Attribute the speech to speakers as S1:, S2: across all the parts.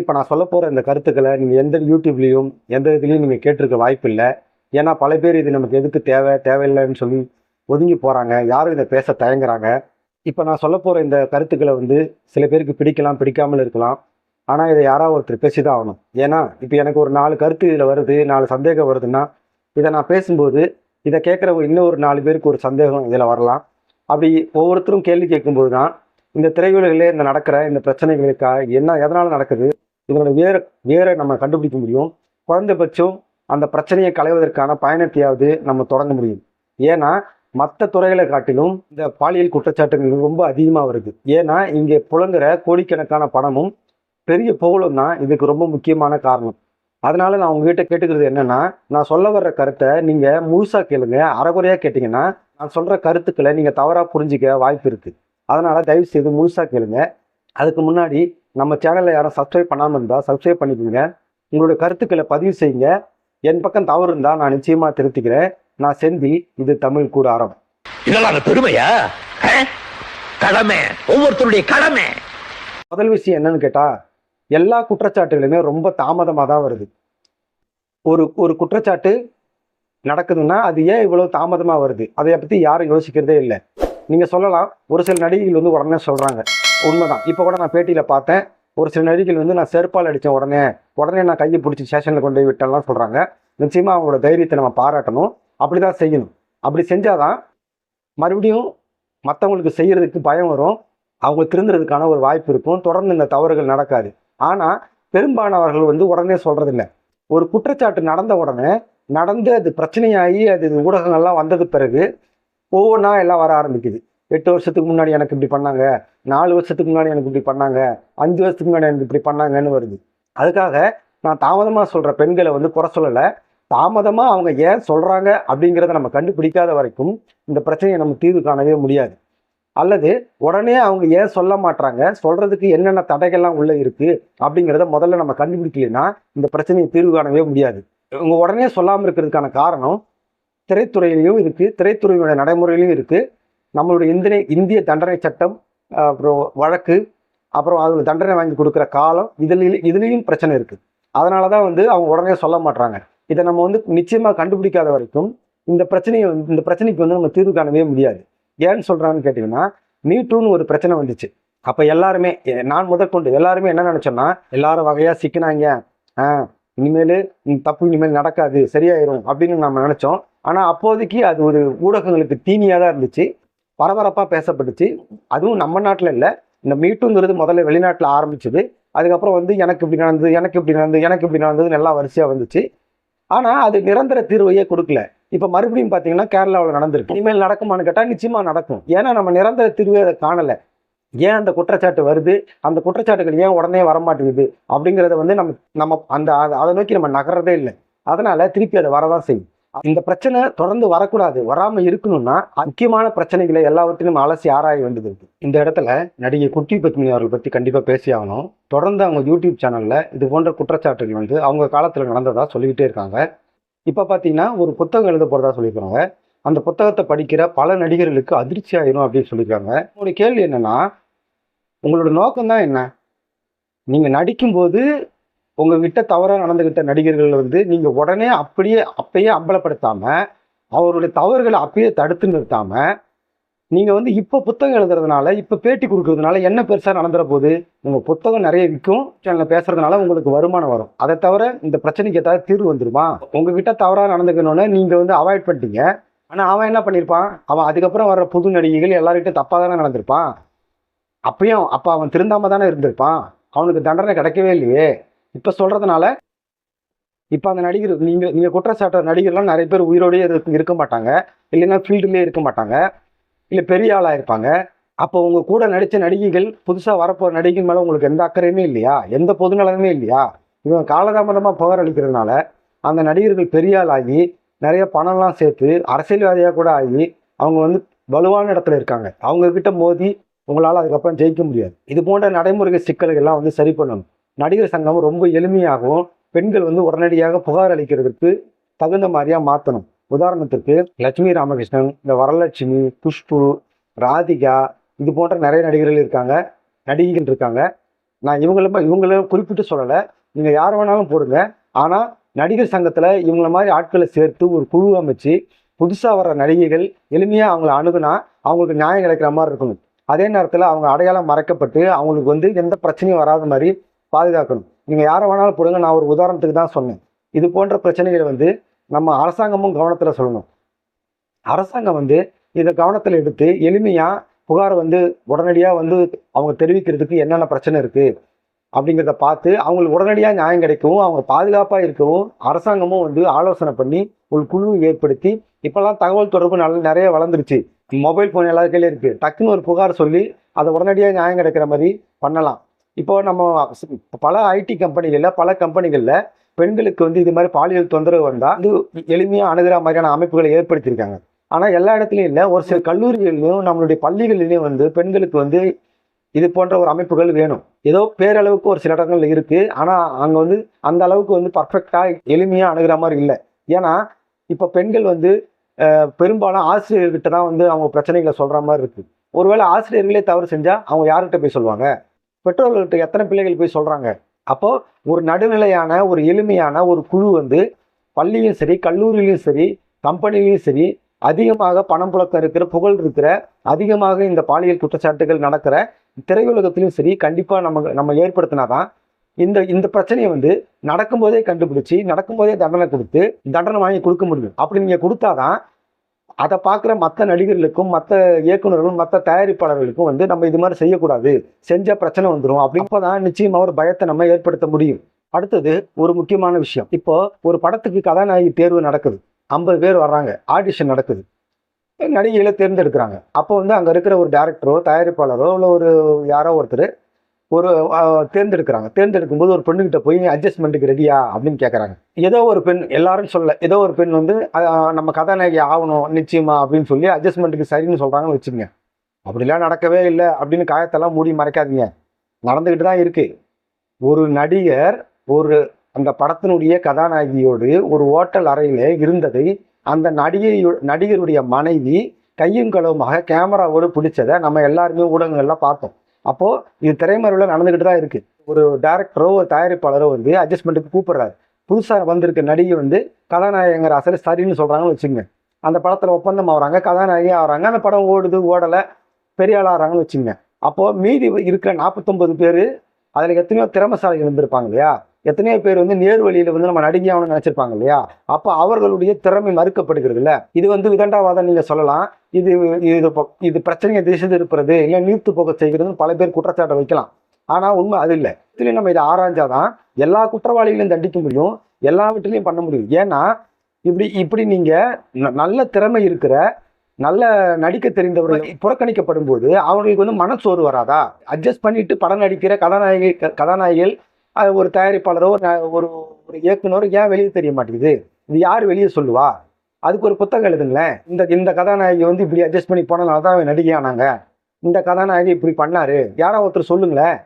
S1: இப்போ நான் சொல்ல போகிற இந்த கருத்துக்களை நீங்கள் எந்த யூடியூப்லேயும் எந்த இதுலேயும் நீங்கள் கேட்டிருக்க வாய்ப்பு இல்லை ஏன்னா பல பேர் இது நமக்கு எதுக்கு தேவை தேவையில்லைன்னு சொல்லி ஒதுங்கி போகிறாங்க யாரும் இதை பேச தயங்குறாங்க. இப்போ நான் சொல்ல போகிற இந்த கருத்துக்களை வந்து சில பேருக்கு பிடிக்கலாம் பிடிக்காமல் இருக்கலாம். ஆனால் இதை யாராவது ஒருத்தர் பேசி தான் ஆகணும். ஏன்னா இப்போ எனக்கு ஒரு நாலு கருத்து இதில் வருது நாலு சந்தேகம் வருதுன்னா இதை நான் பேசும்போது இதை கேட்குற இன்னும் ஒரு நாலு பேருக்கு ஒரு சந்தேகம் இதில் வரலாம். அப்படி ஒவ்வொருத்தரும் கேள்வி கேட்கும்போது தான் இந்த திரையுலகிலே இந்த நடக்கிற இந்த பிரச்சனைகளுக்காக என்ன எதனால் நடக்குது? இதனோட வேற வேற நம்ம கண்டுபிடிக்க முடியும். குறைந்தபட்சம் அந்த பிரச்சனையை களைவதற்கான பயணத்தையாவது நம்ம தொடங்க முடியும். ஏன்னா மற்ற துறைகளை காட்டிலும் இந்த பாலியல் குற்றச்சாட்டுகள் ரொம்ப அதிகமாக வருது. ஏன்னா இங்கே புழங்குற கோடிக்கணக்கான பணமும் பெரிய புகழும் தான் இதுக்கு ரொம்ப முக்கியமான காரணம். அதனால நான் உங்ககிட்ட கேட்டுக்கிறது என்னன்னா நான் சொல்ல வர்ற கருத்தை நீங்கள் முழுசாக கேளுங்க. அறகுறையாக கேட்டிங்கன்னா நான் சொல்கிற கருத்துக்களை நீங்கள் தவறாக புரிஞ்சிக்க வாய்ப்பு இருக்குது அதனால தயவு செய்து முழுசா கேளுங்க. அதுக்கு முன்னாடி நம்ம சேனலை யாரும் சப்ஸ்கிரைப் பண்ணாமல் இருந்தால் சப்ஸ்கிரைப் பண்ணிக்கோங்க. உங்களுடைய கருத்துக்களை பதிவு செய்யுங்க. என் பக்கம் தவறு இருந்தால் நான் நிச்சயமா திருத்திக்கிறேன். நான் செந்தில் இது தமிழ் கூடாரம்.
S2: இதெல்லாம் பெருமையா? கடமை. ஒவ்வொருத்தருடைய கடமை.
S1: முதல் விஷயம் என்னன்னு கேட்டா எல்லா குற்றச்சாட்டுகளுமே ரொம்ப தாமதமாக தான் வருது. ஒரு ஒரு குற்றச்சாட்டு நடக்குதுன்னா அது ஏன் இவ்வளவு தாமதமாக வருது? அதை பற்றி யாரும் யோசிக்கிறதே இல்லை. நீங்கள் சொல்லலாம் ஒரு சில நடிகைகள் வந்து உடனே சொல்கிறாங்க உண்மைதான். இப்போ கூட நான் பேட்டியில் பார்த்தேன். ஒரு சில நடிகைகள் வந்து நான் செருப்பால் அடித்தேன் உடனே உடனே நான் கையை பிடிச்சி ஸ்டேஷனில் கொண்டு போய் விட்டேன்லாம் சொல்கிறாங்க நிச்சயமாக அவங்களோட தைரியத்தை நம்ம பாராட்டணும். அப்படி தான் செய்யணும். அப்படி செஞ்சால் தான் மறுபடியும் மற்றவங்களுக்கு செய்கிறதுக்கு பயம் வரும். அவங்க திருந்துறதுக்கான ஒரு வாய்ப்பு இருக்கும். தொடர்ந்து இந்த தவறுகள் நடக்காது. ஆனால் பெரும்பாலானவர்கள் வந்து உடனே சொல்கிறதில்ல ஒரு குற்றச்சாட்டு நடந்த உடனே நடந்து அது பிரச்சனையாகி அது ஊடகங்கள்லாம் வந்தது பிறகு ஒவ்வொன்றா எல்லாம் வர ஆரம்பிக்குது. எட்டு வருஷத்துக்கு முன்னாடி எனக்கு இப்படி பண்ணாங்க நாலு வருஷத்துக்கு முன்னாடி எனக்கு இப்படி பண்ணாங்க அஞ்சு வருஷத்துக்கு முன்னாடி எனக்கு இப்படி பண்ணாங்கன்னு வருது. அதுக்காக நான் தாமதமாக சொல்கிற பெண்களை வந்து குறை சொல்லலை. தாமதமாக அவங்க ஏன் சொல்கிறாங்க அப்படிங்கிறத நம்ம கண்டுபிடிக்காத வரைக்கும் இந்த பிரச்சனையை நம்ம தீர்வு காணவே முடியாது. அல்லது உடனே அவங்க ஏன் சொல்ல மாட்டாங்க சொல்கிறதுக்கு என்னென்ன தடைகள்லாம் உள்ளே இருக்குது அப்படிங்கிறத முதல்ல நம்ம கண்டுபிடிக்கலைன்னா இந்த பிரச்சனையை தீர்வு காணவே முடியாது. இவங்க உடனே சொல்லாமல் இருக்கிறதுக்கான காரணம் திரைத்துறையிலையும் இருக்குது திரைத்துறையோட நடைமுறையிலையும் இருக்குது நம்மளுடைய இந்திய இந்திய தண்டனை சட்டம் அப்புறம் வழக்கு அப்புறம் அதில் தண்டனை வாங்கி கொடுக்குற காலம் இதுல இதுலேயும் பிரச்சனை இருக்குது அதனால தான் வந்து அவங்க உடனே சொல்ல மாட்டாங்க இதை நம்ம வந்து நிச்சயமாக கண்டுபிடிக்காத வரைக்கும் இந்த பிரச்சனையை வந்து- இந்த பிரச்சனைக்கு வந்து நம்ம தீர்வு காணவே முடியாது. ஏன்னு சொல்கிறாங்கன்னு கேட்டிங்கன்னா மீட்டூன்னு ஒரு பிரச்சனை வந்துச்சு. அப்போ எல்லாருமே நான் முதற்கொண்டு எல்லாருமே என்ன நினச்சோன்னா எல்லாரும் வகையாக சிக்கினாங்க. ஆ இனிமேல் தப்பு இனிமேல் நடக்காது சரியாயிரும் அப்படின்னு நம்ம நினச்சோம். ஆனால் அப்போதைக்கு அது ஒரு ஊடகங்களுக்கு தீனியாக தான் இருந்துச்சு. பரபரப்பாக பேசப்பட்டுச்சு. அதுவும் நம்ம நாட்டில் இல்லை. இந்த மீட்டுங்கிறது முதல்ல வெளிநாட்டில் ஆரம்பிச்சது. அதுக்கப்புறம் வந்து எனக்கு இப்படி நடந்தது எனக்கு இப்படி நடந்தது எனக்கு இப்படி நடந்ததுன்னு எல்லாம் வரிசையாக வந்துச்சு. ஆனால் அது நிரந்தர தீர்வையே கொடுக்கல. இப்போ மறுபடியும் பார்த்தீங்கன்னா கேரளாவில் நடந்திருக்கு. இனிமேல் நடக்குமான்னு கேட்டால் நிச்சயமாக நடக்கும். ஏன்னா நம்ம நிரந்தர தீர்வை அதை காணலை. ஏன் அந்த குற்றச்சாட்டு வருது? அந்த குற்றச்சாட்டுகள் ஏன் உடனே வரமாட்டேங்குது? அப்படிங்கிறத வந்து நம்ம நம்ம அந்த அதை நோக்கி நம்ம நகர்றதே இல்லை. அதனால திருப்பி அதை வரதான் செய்யும். இந்த பிரச்சனை தொடர்ந்து வரக்கூடாது. வராமல் இருக்கணும்னா முக்கியமான பிரச்சனைகளை எல்லாவற்றையும் அலசி ஆராய வேண்டியது இருக்கு. இந்த இடத்துல நடிகை குட்டி பத்மினி அவர்கள் பற்றி கண்டிப்பாக பேசி ஆகணும் தொடர்ந்து அவங்க யூடியூப் சேனலில் இது போன்ற குற்றச்சாட்டுகள் வந்து அவங்க காலத்தில் நடந்ததாக சொல்லிக்கிட்டே இருக்காங்க. இப்போ பார்த்தீங்கன்னா ஒரு புத்தகம் எழுத போகிறதா சொல்லியிருக்காங்க. அந்த புத்தகத்தை படிக்கிற பல நடிகர்களுக்கு அதிர்ச்சி ஆயிரும் அப்படின்னு சொல்லியிருக்காங்க. ஒரு கேள்வி என்னென்னா உங்களோட நோக்கம் தான் என்ன? நீங்கள் நடிக்கும்போது உங்ககிட்ட தவறாக நடந்துக்கிட்ட நடிகர்கள் வந்து நீங்கள் உடனே அப்படியே அப்பயே அம்பலப்படுத்தாமல் அவருடைய தவறுகளை அப்பயே தடுத்து நிறுத்தாமல் நீங்கள் வந்து இப்போ புத்தகம் எழுதுறதுனால இப்போ பேட்டி கொடுக்கறதுனால என்ன பெருசாக நடந்துற போகுது உங்கள் புத்தகம் நிறைய விற்கும் சேனலில் பேசுறதுனால உங்களுக்கு வருமானம் வரும். அதை தவிர இந்த பிரச்சனைக்கு ஏதாவது தீர்வு வந்துருமா? உங்ககிட்ட தவறாக நடந்துக்கணும்னு நீங்கள் வந்து அவாய்ட் பண்ணிட்டீங்க. ஆனால் அவன் என்ன பண்ணியிருப்பான் அவன் அதுக்கப்புறம் வர்ற புது நடிகைகள் எல்லார்கிட்ட தப்பாக தானே நடந்திருப்பான்? அப்பயும் அப்போ அவன் திருந்தாம தானே இருந்திருப்பான். அவனுக்கு தண்டனை கிடைக்கவே இல்லையே. இப்போ சொல்கிறதுனால இப்போ அந்த நடிகர் நீங்கள் நீங்கள் குற்றச்சாட்டுற நடிகர்லாம் நிறைய பேர் உயிரோடையே இருக்க இருக்க மாட்டாங்க. இல்லைன்னா ஃபீல்டுலேயே இருக்க மாட்டாங்க. இல்லை பெரிய ஆளாக இருப்பாங்க. அப்போ உங்கள் கூட நடித்த நடிகைகள் புதுசாக வரப்போகிற நடிகை மேலே உங்களுக்கு எந்த அக்கறையுமே இல்லையா? எந்த பொதுநலமே இல்லையா? இவன் காலதாமதமாக புகார் அளிக்கிறதுனால அந்த நடிகர்கள் பெரிய ஆள் ஆகி நிறைய பணம்லாம் சேர்த்து அரசியல்வாதியாக கூட ஆகி அவங்க வந்து வலுவான இடத்துல இருக்காங்க. அவங்கக்கிட்ட மோதி உங்களால் அதுக்கப்புறம் ஜெயிக்க முடியாது. இது போன்ற நடைமுறை சிக்கல்கள்லாம் வந்து சரி பண்ணணும். நடிகர் சங்கம் ரொம்ப எளிமையாகவும் பெண்கள் வந்து உடனடியாக புகார் அளிக்கிறதுக்கு தகுந்த மாதிரியாக மாற்றணும் உதாரணத்துக்கு லட்சுமி ராமகிருஷ்ணன் இந்த வரலட்சுமி புஷ்பு ராதிகா இது போன்ற நிறைய நடிகர்கள் இருக்காங்க நடிகைகள் இருக்காங்க. நான் இவங்களும் இவங்கள குறிப்பிட்டு சொல்லலை. நீங்கள் யார் வேணாலும் போடுங்க. ஆனால் நடிகர் சங்கத்தில் இவங்கள மாதிரி ஆட்களை சேர்த்து ஒரு குழு அமைச்சு புதுசாக வர நடிகைகள் எளிமையாக அவங்கள அணுகுனா அவங்களுக்கு நியாயம் கிடைக்கிற மாதிரி இருக்கணும். அதே நேரத்தில் அவங்க அடையாளம் மறைக்கப்பட்டு அவங்களுக்கு வந்து எந்த பிரச்சனையும் வராத மாதிரி பாதுகாக்கணும். நீங்கள் யாரை வேணாலும் போடுங்க நான் ஒரு உதாரணத்துக்கு தான் சொன்னேன். இது போன்ற பிரச்சனைகளை வந்து நம்ம அரசாங்கமும் கவனத்தில் சொல்லணும். அரசாங்கம் வந்து இதை கவனத்தில் எடுத்து எளிமையாக புகார் வந்து உடனடியாக வந்து அவங்க தெரிவிக்கிறதுக்கு என்னென்ன பிரச்சனை இருக்குது அப்படிங்கிறத பார்த்து அவங்களுக்கு உடனடியாக நியாயம் கிடைக்கவும் அவங்க பாதுகாப்பாக இருக்கவும் அரசாங்கமும் வந்து ஆலோசனை பண்ணி ஒரு குழு ஏற்படுத்தி இப்போல்லாம் தகவல் தொடர்பு நல்ல நிறைய வளர்ந்துருச்சு. மொபைல் ஃபோன் எல்லா கையிலும் இருக்குது டக்குன்னு ஒரு புகார் சொல்லி அதை உடனடியாக நியாயம் கிடைக்கிற மாதிரி பண்ணலாம். இப்போ நம்ம பல ஐடி கம்பெனிகளில் பல கம்பெனிகளில் பெண்களுக்கு வந்து இது மாதிரி பாலியல் தொந்தரவு வந்தால் இது எளிமையாக அணுகிற மாதிரியான அமைப்புகளை ஏற்படுத்தியிருக்காங்க. ஆனால் எல்லா இடத்துலையும் இல்லை ஒரு சில கல்லூரிகளிலும் நம்மளுடைய பள்ளிகளிலையும் வந்து பெண்களுக்கு வந்து இது போன்ற ஒரு அமைப்புகள் வேணும். ஏதோ பேரளவுக்கு ஒரு சில இடங்கள் இருக்குது ஆனால் அங்கே வந்து அந்த அளவுக்கு வந்து பர்ஃபெக்டாக எளிமையாக அணுகிற மாதிரி இல்லை. ஏன்னா இப்போ பெண்கள் வந்து பெரும்பாலும் ஆசிரியர்கிட்ட தான் வந்து அவங்க பிரச்சனைகளை சொல்கிற மாதிரி இருக்குது ஒருவேளை ஆசிரியர்களே தவறு செஞ்சால் அவங்க யார்கிட்ட போய் சொல்லுவாங்க? பெற்றோர்கள்ட்ட எத்தனை பிள்ளைகள் போய் சொல்கிறாங்க அப்போது ஒரு நடுநிலையான ஒரு எளிமையான ஒரு குழு வந்து பள்ளியும் சரி கல்லூரியிலையும் சரி கம்பெனிலையும் சரி அதிகமாக பணம் புழக்கம் இருக்கிற புகழ் இருக்கிற அதிகமாக இந்த பாலியல் குற்றச்சாட்டுகள் நடக்கிற திரையுலகத்திலும் சரி கண்டிப்பாக நம்ம நம்ம ஏற்படுத்தினாதான் இந்த இந்த பிரச்சனையை வந்து நடக்கும்போதே கண்டுபிடிச்சி நடக்கும்போதே தண்டனை கொடுத்து தண்டனை வாங்கி கொடுக்க முடியும். அப்படி நீங்கள் கொடுத்தாதான் அதை பார்க்குற மற்ற நடிகர்களுக்கும் மற்ற இயக்குனர்களும் மற்ற தயாரிப்பாளர்களுக்கும் வந்து நம்ம இது மாதிரி செய்யக்கூடாது. செஞ்ச பிரச்சனை வந்துடும் அப்படிப்போ தான் நிச்சயமாக ஒரு பயத்தை நம்ம ஏற்படுத்த முடியும். அடுத்தது ஒரு முக்கியமான விஷயம். இப்போ ஒரு படத்துக்கு கதாநாயகி தேர்வு நடக்குது. ஐம்பது பேர் வர்றாங்க. ஆடிஷன் நடக்குது. நடிகைகளை தேர்ந்தெடுக்கிறாங்க. அப்போ வந்து அங்கே இருக்கிற ஒரு டேரக்டரோ தயாரிப்பாளரோ இல்லை ஒரு யாரோ ஒருத்தர் ஒரு தேர்ந்தெடுக்கிறாங்க. தேர்ந்தெடுக்கும் போது ஒரு பெண்ணுகிட்ட போய் அட்ஜஸ்ட்மெண்ட்டுக்கு ரெடியா அப்படின்னு கேட்குறாங்க ஏதோ ஒரு பெண் எல்லாரும் சொல்ல ஏதோ ஒரு பெண் வந்து நம்ம கதாநாயகி ஆகணும் நிச்சயமா அப்படின்னு சொல்லி அட்ஜஸ்ட்மெண்ட்டுக்கு சரின்னு சொல்கிறாங்கன்னு வச்சுக்கோங்க. அப்படிலாம் நடக்கவே இல்லை அப்படின்னு காயத்தெல்லாம் மூடி மறைக்காதீங்க. நடந்துக்கிட்டு தான் இருக்குது ஒரு நடிகர் ஒரு அந்த படத்தினுடைய கதாநாயகியோடு ஒரு ஓட்டல் அறையில் இருந்ததை அந்த நடிகை நடிகருடைய மனைவி கையும் களவுமாக கேமராவோடு பிடிச்சதை நம்ம எல்லாருமே ஊடகங்கள்லாம் பார்த்தோம். அப்போது இது திரைமறைவில் நடந்துக்கிட்டு தான் இருக்குது ஒரு டேரக்டரோ ஒரு தயாரிப்பாளரோ வந்து அட்ஜஸ்ட்மெண்ட்டுக்கு கூப்பிடுறாரு. புதுசாக வந்திருக்க நடிகை வந்து கதாநாயகங்கிற அசல் சரின்னு சொல்கிறாங்கன்னு வச்சுங்க அந்த படத்தில் ஒப்பந்தம் ஆகிறாங்க கதாநாயகி ஆகிறாங்க அந்த படம் ஓடுது ஓடலை பெரிய ஆள் ஆகிறாங்கன்னு வச்சுங்க அப்போது மீதி இருக்கிற நாற்பத்தொம்பது பேர் அதில் எத்தனையோ திறமசாலிகள் இருந்திருப்பாங்க இல்லையா? எத்தனையோ பேர் வந்து நேர்வழியில் வந்து நம்ம நடிகையாகணும்னு ஆகணும்னு இல்லையா? அப்போ அவர்களுடைய திறமை மறுக்கப்படுகிறது இல்லை இது வந்து விதண்டாவாதம் நீங்கள் சொல்லலாம். இது இது இது பிரச்சனையை திசை திருப்புறது இல்லை நீர்த்து போக செய்கிறதுன்னு பல பேர் குற்றச்சாட்டை வைக்கலாம். ஆனால் உண்மை அது இல்லை. இதுலேயும் நம்ம இதை ஆராய்ஞ்சாதான் எல்லா குற்றவாளிகளையும் தண்டிக்க முடியும். எல்லா வீட்டிலையும் பண்ண முடியும். ஏன்னா இப்படி இப்படி நீங்கள் ந- நல்ல திறமை இருக்கிற நல்ல நடிக்க தெரிந்தவர்கள் புறக்கணிக்கப்படும் போது அவங்களுக்கு வந்து மனச்சோறு வராதா? அட்ஜஸ்ட் பண்ணிட்டு படம் நடிக்கிற கதாநாயகி க- கதாநாயகிகள் அது ஒரு தயாரிப்பாளரோ ஒரு ஒரு ஒரு இயக்குனரோ ஏன் வெளியே தெரிய மாட்டேங்குது? இது யார் வெளியே சொல்லுவா? அதுக்கு ஒரு புத்தகம் எழுதுங்களேன். இந்த இந்த கதாநாயகி வந்து இப்படி அட்ஜஸ்ட் பண்ணி போனதுனால தான் நடிகை ஆனாங்க இந்த கதாநாயகி இப்படி பண்ணாரு. யாரோ ஒருத்தர் சொல்லுங்களேன்.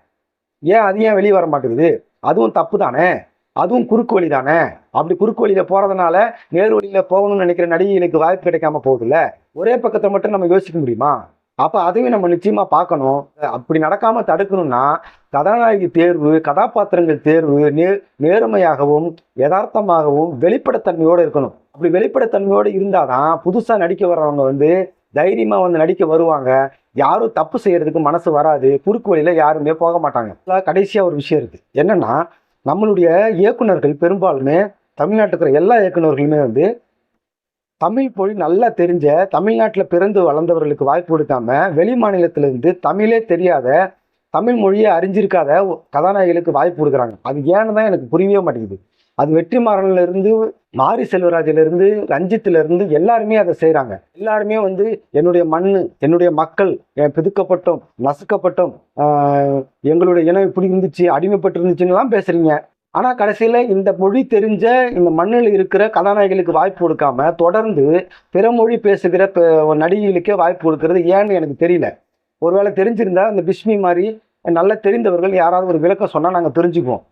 S1: ஏன் அது ஏன் வெளியே வர மாட்டேங்குது? அதுவும் தப்பு தானே? அதுவும் குறுக்கு வழி தானே? அப்படி குறுக்கு வழியில் போகிறதுனால நேர் வழியில் போகணும்னு நினைக்கிற நடிகைகளுக்கு வாய்ப்பு கிடைக்காம போகுதுல்ல? ஒரே பக்கத்தை மட்டும் நம்ம யோசிக்க முடியுமா? அப்போ அதையும் நம்ம நிச்சயமாக பார்க்கணும். அப்படி நடக்காமல் தடுக்கணும்னா கதாநாயகி தேர்வு கதாபாத்திரங்கள் தேர்வு நே நேர்மையாகவும் யதார்த்தமாகவும் வெளிப்படைத்தன்மையோடு இருக்கணும். அப்படி வெளிப்படைத்தன்மையோடு இருந்தாதான் புதுசாக நடிக்க வர்றவங்க வந்து தைரியமாக வந்து நடிக்க வருவாங்க. யாரும் தப்பு செய்கிறதுக்கு மனசு வராது. குறுக்கு வழியில் யாருமே போக மாட்டாங்க. கடைசியாக ஒரு விஷயம் இருக்குது என்னென்னா நம்மளுடைய இயக்குனர்கள் பெரும்பாலுமே தமிழ்நாட்டுக்கு இருக்கிற எல்லா இயக்குனர்களுமே வந்து தமிழ் மொழி நல்லா தெரிஞ்ச தமிழ்நாட்டில் பிறந்து வளர்ந்தவர்களுக்கு வாய்ப்பு கொடுக்காம வெளி மாநிலத்திலிருந்து தமிழே தெரியாத தமிழ் மொழியை அறிஞ்சிருக்காத கதாநாயகிகளுக்கு வாய்ப்பு கொடுக்குறாங்க. அது ஏன்னு தான் எனக்கு புரியவே மாட்டேங்குது. அது வெற்றிமாறன்லேருந்து மாரி செல்வராஜிலேருந்து ரஞ்சித்துலேருந்து எல்லாருமே அதை செய்கிறாங்க எல்லாருமே வந்து என்னுடைய மண்ணு என்னுடைய மக்கள் பிதுக்கப்பட்டோம் நசுக்கப்பட்டோம் எங்களுடைய இனம் இப்படி இருந்துச்சு அடிமைப்பட்டு இருந்துச்சுன்னுலாம் பேசுகிறீங்க ஆனால் கடைசியில் இந்த மொழி தெரிஞ்ச இந்த மண்ணில் இருக்கிற கதாநாயகிகளுக்கு வாய்ப்பு கொடுக்காம தொடர்ந்து பிற மொழி பேசுகிற நடிகைகளுக்கே வாய்ப்பு கொடுக்கறது ஏன்னு எனக்கு தெரியல. ஒருவேளை தெரிஞ்சிருந்தா இந்த பிஸ்மி மாதிரி நல்லா தெரிந்தவர்கள் யாராவது ஒரு விளக்கம் சொன்னால் நாங்கள் தெரிஞ்சுக்குவோம்.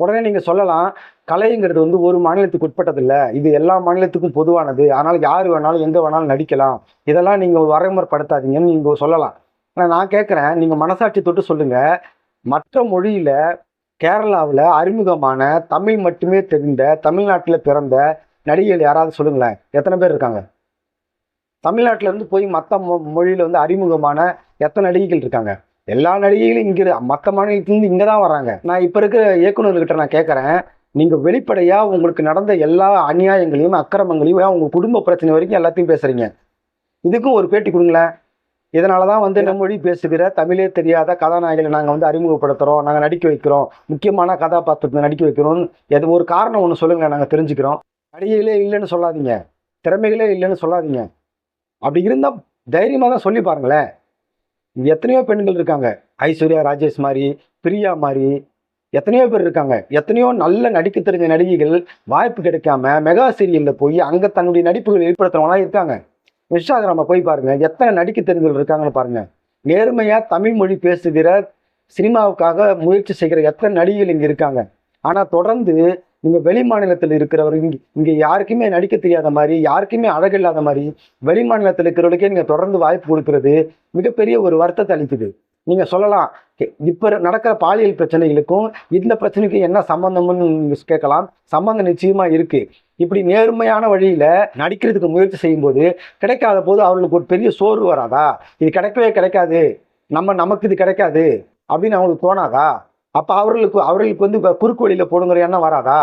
S1: உடனே நீங்கள் சொல்லலாம் கலைங்கிறது வந்து ஒரு மாநிலத்துக்கு உட்பட்டதில்லை. இது எல்லா மாநிலத்துக்கும் பொதுவானது. ஆனால் யார் வேணாலும் எங்கே வேணாலும் நடிக்கலாம். இதெல்லாம் நீங்கள் வரைமுறைப்படுத்தாதீங்கன்னு நீங்கள் சொல்லலாம். ஆனால் நான் கேட்குறேன் நீங்கள் மனசாட்சி தொட்டு சொல்லுங்கள் மற்ற மொழியில் கேரளாவில் அறிமுகமான தமிழ் மட்டுமே தெரிந்த தமிழ்நாட்டில் பிறந்த நடிகைகள் யாராவது சொல்லுங்களேன். எத்தனை பேர் இருக்காங்க? தமிழ்நாட்டிலேருந்து போய் மற்ற மொழியில் வந்து அறிமுகமான எத்தனை நடிகைகள் இருக்காங்க? எல்லா நடிகைகளும் இங்கே மற்ற மாநிலத்துலேருந்து இங்கே தான் வராங்க. நான் இப்போ இருக்கிற இயக்குநர்கிட்ட நான் கேட்குறேன் நீங்கள் வெளிப்படையாக உங்களுக்கு நடந்த எல்லா அநியாயங்களையும் அக்கிரமங்களையும் உங்கள் குடும்ப பிரச்சனை வரைக்கும் எல்லாத்தையும் பேசுகிறீங்க இதுக்கும் ஒரு பேட்டி கொடுங்களேன். இதனால தான் வந்து மொழி பேசுகிற தமிழே தெரியாத கதாநாயகிகளை நாங்கள் வந்து அறிமுகப்படுத்துகிறோம் நாங்கள் நடிக்க வைக்கிறோம். முக்கியமான கதாபாத்திரத்தை நடிக்க வைக்கிறோம் எது ஒரு காரணம் ஒன்று சொல்லுங்கள் நாங்கள் தெரிஞ்சுக்கிறோம். நடிகைகளே இல்லைன்னு சொல்லாதீங்க. திறமைகளே இல்லைன்னு சொல்லாதீங்க. அப்படி இருந்தால் தைரியமாக தான் சொல்லி பாருங்களேன். எத்தனையோ பெண்கள் இருக்காங்க. ஐஸ்வர்யா ராஜேஷ் மாதிரி பிரியா மாதிரி எத்தனையோ பேர் இருக்காங்க. எத்தனையோ நல்ல நடிக்க தெரிஞ்ச நடிகைகள் வாய்ப்பு கிடைக்காம மெகா சீரியலில் போய் அங்கே தன்னுடைய நடிப்புகள் ஏற்படுத்துறவங்களாம் இருக்காங்க. இன்ஸ்டாகிராம போய் பாருங்க. எத்தனை நடிக்க தெரிஞ்சவர்கள் இருக்காங்கன்னு பாருங்க. நேர்மையா தமிழ் மொழி பேசுகிற சினிமாவுக்காக முயற்சி செய்கிற எத்தனை நடிகைகள் இங்கே இருக்காங்க. ஆனால் தொடர்ந்து நீங்கள் வெளி மாநிலத்தில் இருக்கிறவர்கள் இங்கே இங்கே யாருக்குமே நடிக்க தெரியாத மாதிரி யாருக்குமே அழகில்லாத மாதிரி வெளி மாநிலத்தில் இருக்கிறவர்களுக்கே நீங்கள் தொடர்ந்து வாய்ப்பு கொடுக்கறது மிகப்பெரிய ஒரு வருத்தத்தை அளிக்குது. நீங்கள் சொல்லலாம். இப்போ நடக்கிற பாலியல் பிரச்சனைகளுக்கும் இந்த பிரச்சனைக்கும் என்ன சம்பந்தம்னு கேட்கலாம். சம்பந்தம் நிச்சயமாக இருக்குது இப்படி நேர்மையான வழியில் நடிக்கிறதுக்கு முயற்சி செய்யும்போது கிடைக்காத போது அவர்களுக்கு ஒரு பெரிய சோர்வு வராதா? இது கிடைக்கவே கிடைக்காது. நம்ம நமக்கு இது கிடைக்காது. அப்படின்னு அவங்களுக்கு தோணாதா? அப்போ அவர்களுக்கு அவர்களுக்கு வந்து இப்போ குறுக்கு வழியில் போடுங்கிற எண்ணம் வராதா?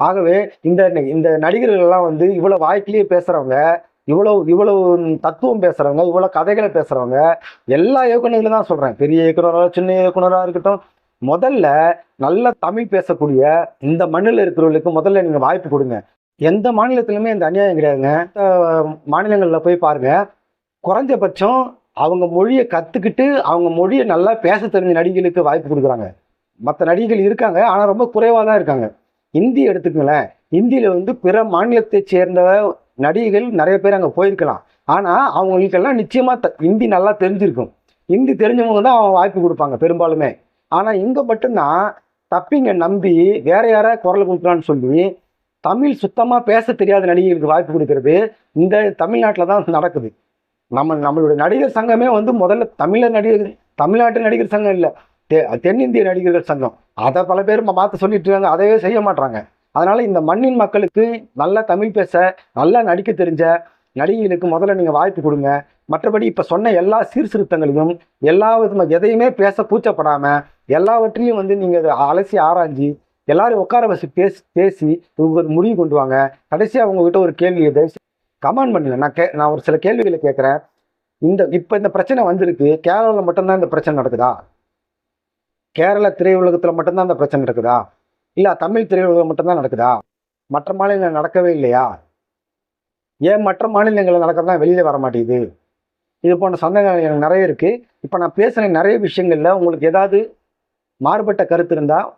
S1: ஆகவே இந்த இந்த நடிகர்கள்லாம் வந்து இவ்வளோ வாய்க்கிலேயே பேசுகிறவங்க இவ்வளவு இவ்வளவு தத்துவம் பேசுறவங்க இவ்வளவு கதைகளை பேசுறவங்க எல்லா இயக்குநர்களும் தான் சொல்றேன். பெரிய இயக்குனராக சின்ன இயக்குனராக இருக்கட்டும் முதல்ல நல்ல தமிழ் பேசக்கூடிய இந்த மண்ணில் இருக்கிறவங்களுக்கு முதல்ல நீங்க வாய்ப்பு கொடுங்க. எந்த மாநிலத்திலுமே இந்த அநியாயம் கிடையாதுங்க. மாநிலங்களில் போய் பாருங்க. குறைஞ்சபட்சம் அவங்க மொழியை கற்றுக்கிட்டு அவங்க மொழியை நல்லா பேச தெரிஞ்ச நடிகைகளுக்கு வாய்ப்பு கொடுக்குறாங்க. மற்ற நடிகைகள் இருக்காங்க ஆனால் ரொம்ப குறைவாக தான் இருக்காங்க. ஹிந்தி எடுத்துக்கங்களேன். இந்தியில் வந்து பிற மாநிலத்தை சேர்ந்த நடிகைகள் நிறைய பேர் அங்கே போயிருக்கலாம். ஆனால் அவங்களுக்கெல்லாம் நிச்சயமாக த ஹிந்தி நல்லா தெரிஞ்சிருக்கும். ஹிந்தி தெரிஞ்சவங்க தான் அவங்க வாய்ப்பு கொடுப்பாங்க பெரும்பாலுமே. ஆனால் இங்கே மட்டும்தான் தப்பிங்க நம்பி வேற யாராவது குரல் கொடுக்கலான்னு சொல்லி தமிழ் சுத்தமாக பேச தெரியாத நடிகைகளுக்கு வாய்ப்பு கொடுக்கறது இந்த தமிழ்நாட்டில் தான் நடக்குது. நம்ம நம்மளுடைய நடிகர் சங்கமே வந்து முதல்ல தமிழர் நடிகர் தமிழ்நாட்டு நடிகர் சங்கம் இல்லை. தெ தென்னிந்திய நடிகர்கள் சங்கம். அதை பல பேர் மாற்ற சொல்லிட்டு இருக்காங்க. அதையே செய்ய மாட்டாங்க அதனால் இந்த மண்ணின் மக்களுக்கு நல்ல தமிழ் பேச நல்லா நடிக்க தெரிஞ்ச நடிகைகளுக்கு முதல்ல நீங்கள் வாய்ப்பு கொடுங்க. மற்றபடி இப்போ சொன்ன எல்லா சீர்திருத்தங்களையும் எல்லா விதமாக எதையுமே பேச கூச்சப்படாமல் எல்லாவற்றையும் வந்து நீங்கள் அலசி ஆராய்ஞ்சி எல்லாரும் உட்கார வச்சு பேசி பேசி ஒரு முடிவு கொண்டு வாங்க. கடைசியாக அவங்கக்கிட்ட ஒரு கேள்வி எது கமெண்ட் பண்ணுங்க. நான் கே நான் ஒரு சில கேள்விகளை கேட்குறேன். இந்த இப்போ இந்த பிரச்சனை வந்திருக்கு. கேரளாவில் மட்டும்தான் இந்த பிரச்சனை நடக்குதா? கேரள திரையுலகத்தில் மட்டும்தான் அந்த பிரச்சனை நடக்குதா? இல்லை தமிழ் திரையுலகம் மட்டும்தான் நடக்குதா? மற்ற மாநிலங்கள் நடக்கவே இல்லையா? ஏன் மற்ற மாநிலங்களில் நடக்கிறதா வெளியில் வர மாட்டேங்குது? இது போன்ற சந்தேகங்கள் எனக்கு நிறைய இருக்குது இப்போ நான் பேசுகிற நிறைய விஷயங்களில் உங்களுக்கு ஏதாவது மாறுபட்ட கருத்து இருந்தால்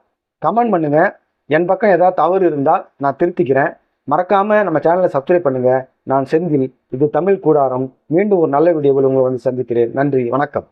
S1: கமெண்ட் பண்ணுங்கள் என் பக்கம் ஏதாவது தவறு இருந்தால் நான் திருத்திக்கிறேன். மறக்காமல் நம்ம சேனலை சப்ஸ்கிரைப் பண்ணுங்கள் நான் செந்தில் இது தமிழ் கூடாரம். மீண்டும் ஒரு நல்ல வீடியோவில் உங்களை வந்து சந்திக்கிறேன். நன்றி வணக்கம்.